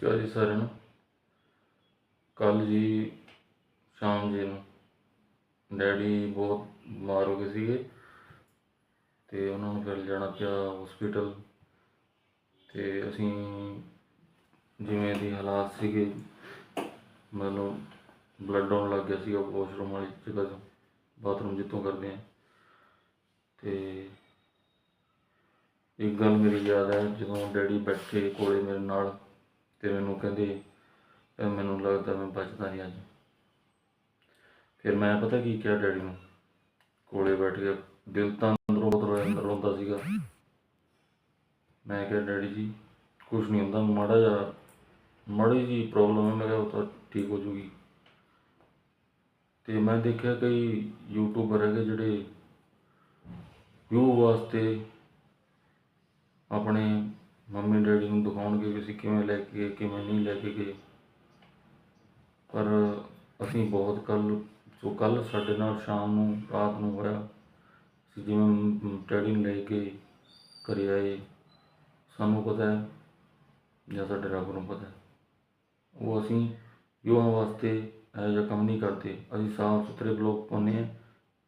ਸ਼੍ਰੀ ਜੀ ਸਾਰਿਆਂ ਨੂੰ। ਕੱਲ ਜੀ ਸ਼ਾਮ ਜੀ ਨੂੰ ਡੈਡੀ ਬਹੁਤ ਬਿਮਾਰ ਹੋ ਗਏ ਸੀਗੇ ਤੇ ਉਹਨਾਂ ਨੂੰ ਫਿਰ ਜਾਣਾ ਪਿਆ ਹਸਪੀਟਲ ਤੇ ਅਸੀਂ ਜਿਵੇਂ ਦੀ ਹਾਲਾਤ ਸੀਗੇ ਮਤਲਬ ਬਲੱਡ ਆਉਣ ਲੱਗ ਗਿਆ ਸੀਗਾ ਵਾਸ਼ਰੂਮ ਵਾਲੀ ਜਗ੍ਹਾ ਤੋਂ ਬਾਥਰੂਮ ਜਿੱਥੋਂ ਕਰਦੇ ਆ ਤੇ ਇੱਕ ਗੱਲ ਮੇਰੀ ਯਾਦ ਹੈ, ਜਦੋਂ ਡੈਡੀ ਬੈਠੇ ਕੋਲੇ ਮੇਰੇ ਨਾਲ ਤੇ ਮੈਨੂੰ ਕਹਿੰਦੇ ਮੈਨੂੰ ਲੱਗਦਾ ਮੈਂ ਬਚਦਾ ਨਹੀਂ ਅੱਜ। ਫਿਰ ਮੈਂ ਪਤਾ ਕੀ ਕਿਹਾ ਡੈਡੀ ਨੂੰ? ਕੋਲੇ ਬੈਠ ਕੇ ਦਿਲ ਤਾਂ ਅੰਦਰੋਂ ਬਹੁਤ ਅੰਦਰ ਰੋਂਦਾ ਸੀਗਾ। ਮੈਂ ਕਿਹਾ, ਡੈਡੀ ਜੀ ਕੁਝ ਨਹੀਂ ਹੁੰਦਾ, ਮਾੜਾ ਜਿਹਾ, ਮਾੜੀ ਜੀ ਪ੍ਰੋਬਲਮ ਹੈ। ਮੈਂ ਕਿਹਾ, ਉਹ ਤਾਂ ਠੀਕ ਹੋ ਜੂਗੀ। ਤੇ ਮੈਂ ਦੇਖਿਆ ਕਈ ਯੂਟਿਊਬਰ ਹੈਗੇ ਜਿਹੜੇ ਵਿਊ ਵਾਸਤੇ ਆਪਣੇ ਮੰਮੀ ਡੈਡੀ ਨੂੰ ਦਿਖਾਉਣਗੇ ਵੀ ਅਸੀਂ ਕਿਵੇਂ ਲੈ ਕੇ ਗਏ, ਕਿਵੇਂ ਨਹੀਂ ਲੈ ਕੇ ਗਏ। ਪਰ ਅਸੀਂ ਬਹੁਤ ਕੱਲ ਜੋ ਕੱਲ ਸਾਡੇ ਨਾਲ ਸ਼ਾਮ ਨੂੰ, ਰਾਤ ਨੂੰ ਹੋਇਆ, ਅਸੀਂ ਜਿਵੇਂ ਡੈਡੀ ਨੂੰ ਲੈ ਕੇ ਘਰੇ ਆਏ, ਸਾਨੂੰ ਪਤਾ ਹੈ, ਜਾਂ ਸਾਡੇ ਰੱਬ ਨੂੰ ਪਤਾ ਹੈ। ਉਹ ਅਸੀਂ ਵਿਊਆਂ ਵਾਸਤੇ ਇਹੋ ਜਿਹਾ ਕੰਮ ਨਹੀਂ ਕਰਦੇ। ਅਸੀਂ ਸਾਫ਼ ਸੁਥਰੇ ਬਲੌਗ ਪਾਉਂਦੇ ਹਾਂ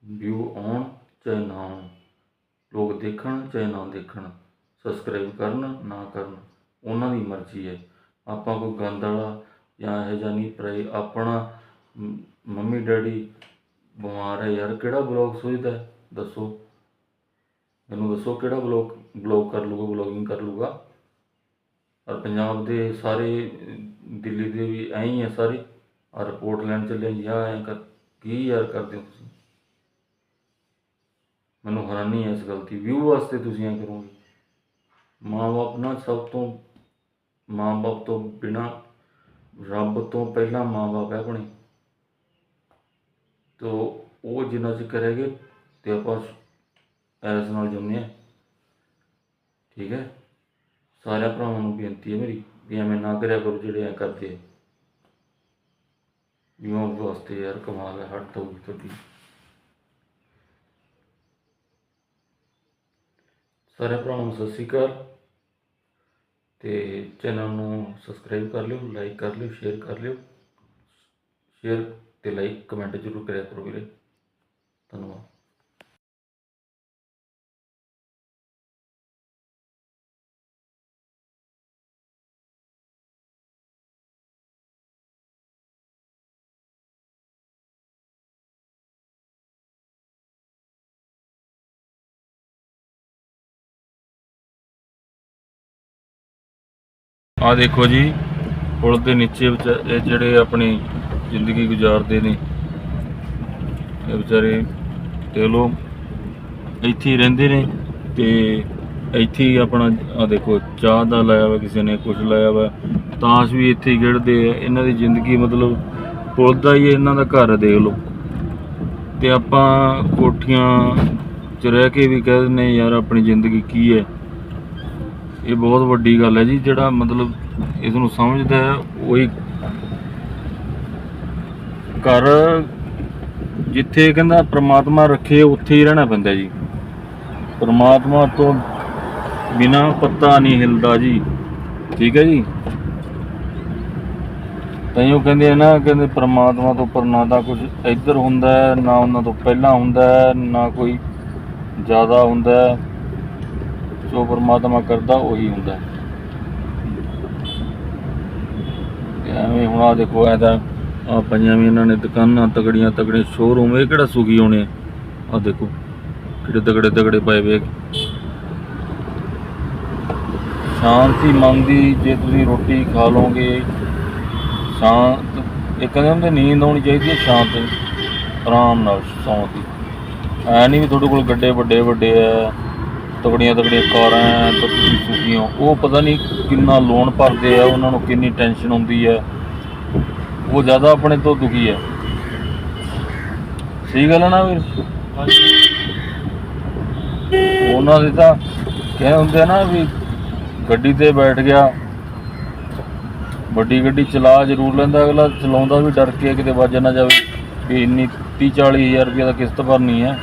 ਵਿਊ ਆਉਣ ਚਾਹੇ ਨਾ ਆਉਣ, ਲੋਕ ਦੇਖਣ ਚਾਹੇ ਨਾ ਦੇਖਣ। ਸਬਸਕ੍ਰਾਈਬ ਕਰਨ, ਨਾ ਕਰਨ, ਉਹਨਾਂ ਦੀ ਮਰਜ਼ੀ ਹੈ। ਆਪਾਂ ਕੋਈ ਗੰਦ ਵਾਲਾ ਜਾਂ ਇਹੋ ਜਿਹਾ ਨਹੀਂ ਪਰ ਆਪਣਾ ਮੰਮੀ ਡੈਡੀ ਬਿਮਾਰ ਹੈ ਯਾਰ, ਕਿਹੜਾ ਬਲੌਗ ਸੋਚਦਾ ਦੱਸੋ। ਮੈਨੂੰ ਦੱਸੋ ਕਿਹੜਾ ਬਲੌਗ ਬਲੌਗ ਕਰ ਲੂਗਾ ਬਲੌਗਿੰਗ ਕਰ ਲੂਗਾ ਔਰ ਪੰਜਾਬ ਦੇ ਸਾਰੇ, ਦਿੱਲੀ ਦੇ ਵੀ ਐਂ ਹੀ ਆ ਸਾਰੇ। ਆ ਰਿਪੋਰਟ ਲੈਣ ਚੱਲੇ ਜਾਂ ਐਂ ਕਰ, ਕੀ ਯਾਰ ਕਰਦੇ ਹੋ ਤੁਸੀਂ? ਮੈਨੂੰ ਹੈਰਾਨੀ ਹੈ ਇਸ ਗੱਲ ਦੀ। ਵਿਊ ਵਾਸਤੇ ਤੁਸੀਂ ਐਂ ਕਰੋਗੇ। ਮਾਂ-ਬਾਪ ਨਾ ਸਭ ਤੋਂ, ਮਾਂ-ਬਾਪ ਤੋਂ ਬਿਨਾ ਰੱਬ ਤੋਂ ਪਹਿਲਾਂ ਮਾਂ-ਬਾਪ ਹੈ ਆਪਣੇ। ਤੋ ਉਹ ਜਿੰਨਾ ਚਿਰ ਹੈਗੇ ਤੇ ਆਪਾਂ ਐਸ ਨਾਲ ਜੰਮੇ ਆ। ਠੀਕ ਹੈ? ਸਾਰਿਆਂ ਭਰਾਵਾਂ ਨੂੰ ਬੇਨਤੀ ਹੈ ਮੇਰੀ ਵੀ ਐਵੇਂ ਨਾ ਕਰਿਆ ਕਰੋ ਜਿਹੜੇ ਐ ਕਰਦੇ ਆ। ਵਾਸਤੇ ਯਾਰ ਕਮਾਲ ਹੈ, ਹਟ ਤੋਂ ਤੁਹਾਡੀ। ਸਾਰੇ ਭਰਾਵਾਂ ਨੂੰ ਸਤਿ ਸ਼੍ਰੀ ਅਕਾਲ। ਤੇ ਚੈਨਲ ਨੂੰ ਸਬਸਕ੍ਰਾਈਬ ਕਰ ਲਿਓ ਲਾਈਕ ਕਰ ਲਿਓ ਸ਼ੇਅਰ ਕਰ ਲਿਓ। ਸ਼ੇਅਰ ਤੇ ਲਾਈਕ ਕਮੈਂਟ ਜ਼ਰੂਰ ਕਰਿਆ ਕਰੋ ਵੀਰੇ। ਧੰਨਵਾਦ। ਆ ਦੇਖੋ ਜੀ, ਪੁਲ ਦੇ ਨੀਚੇ ਵਿਚਾ- ਜਿਹੜੇ ਆਪਣੀ ਜ਼ਿੰਦਗੀ ਗੁਜ਼ਾਰਦੇ ਨੇ, ਇਹ ਵਿਚਾਰੇ ਤੇ ਲੋ ਇੱਥੇ ਹੀ ਰਹਿੰਦੇ ਨੇ ਤੇ ਇੱਥੇ ਹੀ ਆਪਣਾ ਆ ਦੇਖੋ, ਚਾਹ ਦਾ ਲਾਇਆ ਵਾ, ਕਿਸੇ ਨੇ ਕੁਝ ਲਾਇਆ ਵਾ, ਤਾਸ਼ ਵੀ ਇੱਥੇ ਖੇਡਦੇ ਆ, ਇਹਨਾਂ ਦੀ ਜ਼ਿੰਦਗੀ ਮਤਲਬ ਪੁਲ ਦਾ ਹੀ ਇਹਨਾਂ ਦਾ ਘਰ ਦੇਖ ਲਓ ਤੇ ਆਪਾਂ ਕੋਠੀਆਂ 'ਚ ਰਹਿ ਕੇ ਵੀ ਕਹਿ ਦਿੰਦੇ ਯਾਰ ਆਪਣੀ ਜ਼ਿੰਦਗੀ ਕੀ ਹੈ? ਇਹ ਬਹੁਤ ਵੱਡੀ ਗੱਲ ਹੈ ਜੀ, ਜਿਹੜਾ ਮਤਲਬ ਇਸ ਨੂੰ ਸਮਝਦਾ ਹੈ, ਉਹੀ ਘਰ ਜਿੱਥੇ ਕਹਿੰਦਾ ਪ੍ਰਮਾਤਮਾ ਰੱਖੇ, ਉੱਥੇ ਹੀ ਰਹਿਣਾ ਪੈਂਦਾ ਜੀ। ਪ੍ਰਮਾਤਮਾ ਤੋਂ ਬਿਨਾ ਪੱਤਾ ਨਹੀਂ ਹਿਲਦਾ ਜੀ। ਠੀਕ ਹੈ ਜੀ? ਤਾਂ ਉਹ ਕਹਿੰਦੇ ਆ ਨਾ, ਕਹਿੰਦੇ ਪ੍ਰਮਾਤਮਾ ਤੋਂ ਉੱਪਰ ਨਾ ਤਾਂ ਕੁਝ ਇੱਧਰ ਹੁੰਦਾ ਨਾ ਉਹਨਾਂ ਤੋਂ ਪਹਿਲਾਂ ਹੁੰਦਾ ਹੈ, ਨਾ ਕੋਈ ਜ਼ਿਆਦਾ ਹੁੰਦਾ ਜੋ ਪਰਮਾਤਮਾ ਕਰਦਾ ਉਹੀ ਹੁੰਦਾ। ਐਵੇਂ ਹੁਣ ਆ ਦੇਖੋ, ਐ ਤਾਂ ਆ ਪਈਆਂ ਵੀ ਇਹਨਾਂ ਨੇ ਦੁਕਾਨਾਂ, ਤਗੜੀਆਂ, ਤਗੜੇ ਸ਼ੋਰੂਮ ਇਹ ਕਿਹੜਾ ਸੁਖੀ ਹੋਣੇ ਆ? ਦੇਖੋ, ਕਿਹੜੇ ਤਗੜੇ ਤਗੜੇ ਪਏ ਵੇ ਸ਼ਾਂਤੀ ਮੰਗਦੀ, ਜੇ ਤੁਸੀਂ ਰੋਟੀ ਖਾ ਲਓਗੇ, ਸ਼ਾਂਤ ਇੱਕ ਕਹਿੰਦੇ ਹੁੰਦੇ ਨੀਂਦ ਆਉਣੀ ਚਾਹੀਦੀ ਹੈ ਸ਼ਾਂਤ, ਆਰਾਮ ਨਾਲ ਸੌਂ ਦੀ। ਐ ਨਹੀਂ ਵੀ ਤੁਹਾਡੇ ਕੋਲ ਗੱਡੇ ਵੱਡੇ ਵੱਡੇ ਆ ਤਗੜੀਆਂ ਤਗੜੀਆਂ ਕਾਰਾਂ ਤੁਸੀਂ ਸੁਖੀ ਉਹ ਪਤਾ ਨਹੀਂ ਕਿੰਨਾ ਲੋਨ ਭਰਦੇ ਆ, ਉਹਨਾਂ ਨੂੰ ਕਿੰਨੀ ਟੈਨਸ਼ਨ ਹੁੰਦੀ ਹੈ ਉਹ ਜ਼ਿਆਦਾ ਆਪਣੇ ਤੋਂ ਦੁਖੀ ਹੈ ਸਹੀ ਗੱਲ ਹੈ ਨਾ ਵੀਰ? ਉਹਨਾਂ ਦੇ ਤਾਂ ਕਹਿ ਹੁੰਦੇ ਆ ਨਾ ਵੀ ਗੱਡੀ ਤੇ ਬੈਠ ਗਿਆ, ਵੱਡੀ ਗੱਡੀ ਚਲਾ ਜ਼ਰੂਰ ਲੈਂਦਾ, ਅਗਲਾ ਚਲਾਉਂਦਾ ਵੀ ਡਰ ਕੇ ਕਿਤੇ ਵੱਜ ਨਾ ਜਾਵੇ ਵੀ ਇੰਨੀ 30 40 ਹਜ਼ਾਰ ਰੁਪਏ ਦਾ ਕਿਸ਼ਤ ਭਰਨੀ ਹੈ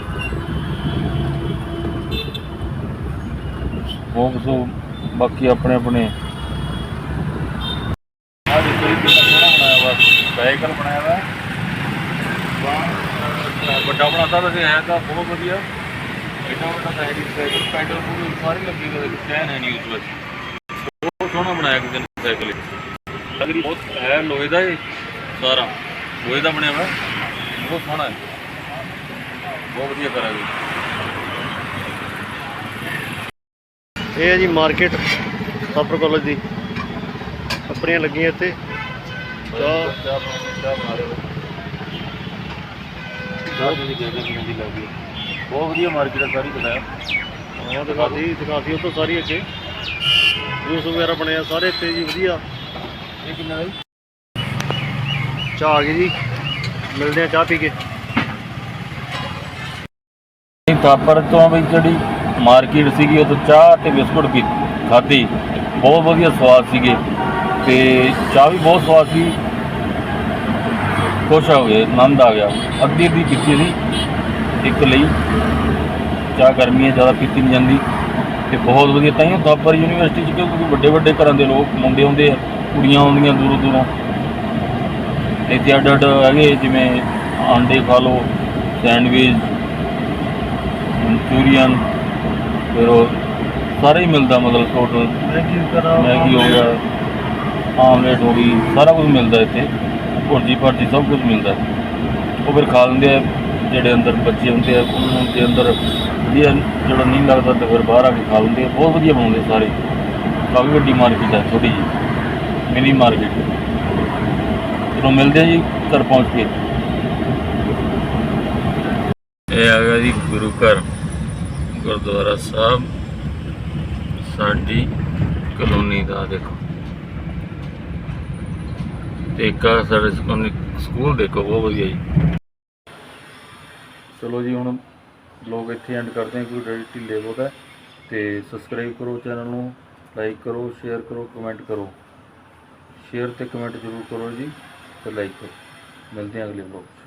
ਉਹ ਬਾਕੀ ਆਪਣੇ ਆਪਣੇ। ਸਾਈਕਲ ਬਣਾਇਆ ਵਾ ਵਾ- ਵੱਡਾ ਬਣਾਤਾ ਵੈਸੇ ਹੈ ਤਾਂ ਬਹੁਤ ਵਧੀਆ। ਐਡਾ ਵੱਡਾ ਸਾਈਕਲ ਸਾਈਕਲ ਪੈਡਲ ਪੂਰੀ ਸਾਰੀ ਲੱਗੀ ਹੋਈ ਚੈਨ ਹੈ ਨਹੀਂ ਉਸ ਵਿੱਚ। ਬਹੁਤ ਸੋਹਣਾ ਬਣਾਇਆ ਕਿਸੇ ਨੇ ਸਾਈਕਲ ਲੱਗਦੀ ਬਹੁਤ, ਹੈ ਲੋਹੇ ਦਾ ਇਹ ਸਾਰਾ। ਲੋਹੇ ਦਾ ਬਣਿਆ ਵਾ ਬਹੁਤ ਸੋਹਣਾ ਹੈ। ਬਹੁਤ ਵਧੀਆ ਕਰਿਆ ਜੀ ਇਹ ਹੈ ਜੀ ਮਾਰਕੀਟ ਸਾਪਰ ਕਾਲਜ ਦੀ। ਕੰਪਨੀਆਂ ਲੱਗੀਆਂ ਇੱਥੇ। ਚਾਹ ਚਾਹ ਬਣਾ ਚਾਹ ਬਣਾ ਰਹੇ ਹੋ? ਚਾਹ ਦੀ ਜਗ੍ਹਾ ਕਿੰਨੀ ਦੀ ਲੱਗੀ ਬਹੁਤ ਵਧੀਆ ਮਾਰਕੀਟ ਹੈ ਸਾਰੀ ਦਿਖਾਇਆ ਹਾਂ ਦਿਖਾਤੀ ਦਿਖਾਤੀ ਉਹ ਤੋਂ ਸਾਰੀ ਅੱਗੇ ਜੂਸ ਵਗੈਰਾ ਬਣਿਆ ਸਾਰੇ ਇੱਥੇ ਜੀ ਵਧੀਆ। ਇਹ ਕਿੰਨਾ ਹੈ ਚਾਹ ਆ ਗਈ ਜੀ। ਮਿਲਦੇ ਆ ਚਾਹ ਪੀ ਕੇ। ਥਾਪਰ ਤੋਂ ਵੀ ਜਿਹੜੀ ਮਾਰਕੀਟ ਸੀਗੀ, ਉਹ ਚਾਹ ਤੇ ਬਿਸਕੁਟ ਪੀ ਖਾਧੀ। ਬਹੁਤ ਵਧੀਆ ਸਵਾਦ ਸੀਗੇ ਤੇ ਚਾਹ ਵੀ ਬਹੁਤ ਸਵਾਦ ਸੀ। ਖੁਸ਼ ਹੋ ਗਏ, ਆਨੰਦ ਆ ਗਿਆ। ਅੱਧੀ ਅੱਧੀ ਪੀਤੀ ਸੀ ਇੱਕ ਲਈ। ਚਾਹ ਗਰਮੀ ਹੈ, ਜ਼ਿਆਦਾ ਪੀਤੀ ਨਹੀਂ ਜਾਂਦੀ। ਤੇ ਬਹੁਤ ਵਧੀਆ, ਤਾਂ ਹੀ ਥਾਪਰ ਯੂਨੀਵਰਸਿਟੀ 'ਚ, ਕਿਉਂਕਿ ਵੱਡੇ ਵੱਡੇ ਘਰਾਂ ਦੇ ਲੋਕ, ਮੁੰਡੇ ਆਉਂਦੇ ਆ, ਕੁੜੀਆਂ ਆਉਂਦੀਆਂ ਦੂਰੋਂ ਦੂਰੋਂ। ਇੱਥੇ ਅੱਡ ਅੱਡ ਹੈਗੇ, ਜਿਵੇਂ ਆਂਡੇ ਖਾ ਲਓ, ਸੈਂਡਵਿਚ ਮਨਚੂਰੀਅਨ ਫਿਰ ਉਹ ਸਾਰਾ ਹੀ ਮਿਲਦਾ ਮਤਲਬ ਟੋਟਲ ਮੈਗੀ ਵਗੈਰਾ ਮੈਗੀ ਹੋ ਗਿਆ ਆਮਲੇਟ ਹੋ ਗਈ ਸਾਰਾ ਕੁਝ ਮਿਲਦਾ ਇੱਥੇ। ਭੁਰਜੀ ਭਰਜੀ ਸਭ ਕੁਝ ਮਿਲਦਾ। ਉਹ ਫਿਰ ਖਾ ਲੈਂਦੇ ਆ ਜਿਹੜੇ ਅੰਦਰ ਬੱਚੇ ਹੁੰਦੇ ਆ ਉਹਨਾਂ ਦੇ ਅੰਦਰ ਵਧੀਆ ਜਿਹੜਾ ਨਹੀਂ ਲੱਗਦਾ ਤਾਂ ਫਿਰ ਬਾਹਰ ਆ ਕੇ ਖਾ ਲੈਂਦੇ ਆ। ਬਹੁਤ ਵਧੀਆ ਬਣਾਉਂਦੇ ਸਾਰੇ। ਕਾਫੀ ਵੱਡੀ ਮਾਰਕੀਟ ਹੈ ਛੋਟੀ ਜੀ ਮਿਨੀ ਮਾਰਕੀਟ ਚਲੋ ਮਿਲਦੇ ਆ ਜੀ ਘਰ ਪਹੁੰਚ ਕੇ। ਇਹ ਆ ਗਿਆ ਜੀ ਗੁਰੂ ਘਰ। ਗੁਰਦੁਆਰਾ ਸਾਹਿਬ, ਸਾਡੀ ਕਲੋਨੀ ਦਾ ਦੇਖੋ। ਤੇ ਇੱਕ ਸਾਡੇ ਸਕੂਲ ਸਕੂਲ ਦੇਖੋ, ਬਹੁਤ ਵਧੀਆ ਜੀ। ਚਲੋ ਜੀ, ਹੁਣ ਲੋਕ ਇੱਥੇ ਐਂਡ ਕਰਦੇ ਹਾਂ ਕਿ ਰੈਡੀ ਢਿੱਲੇ ਬਹੁਤ ਹੈ। ਤੇ ਸਬਸਕ੍ਰਾਈਬ ਕਰੋ ਚੈਨਲ ਨੂੰ ਲਾਈਕ ਕਰੋ ਸ਼ੇਅਰ ਕਰੋ ਕਮੈਂਟ ਕਰੋ। ਸ਼ੇਅਰ ਤੇ ਕਮੈਂਟ ਜ਼ਰੂਰ ਕਰੋ ਜੀ, ਤੇ ਲਾਈਕ ਕਰੋ। ਮਿਲਦੇ ਹਾਂ ਅਗਲੇ ਵਲੌਗ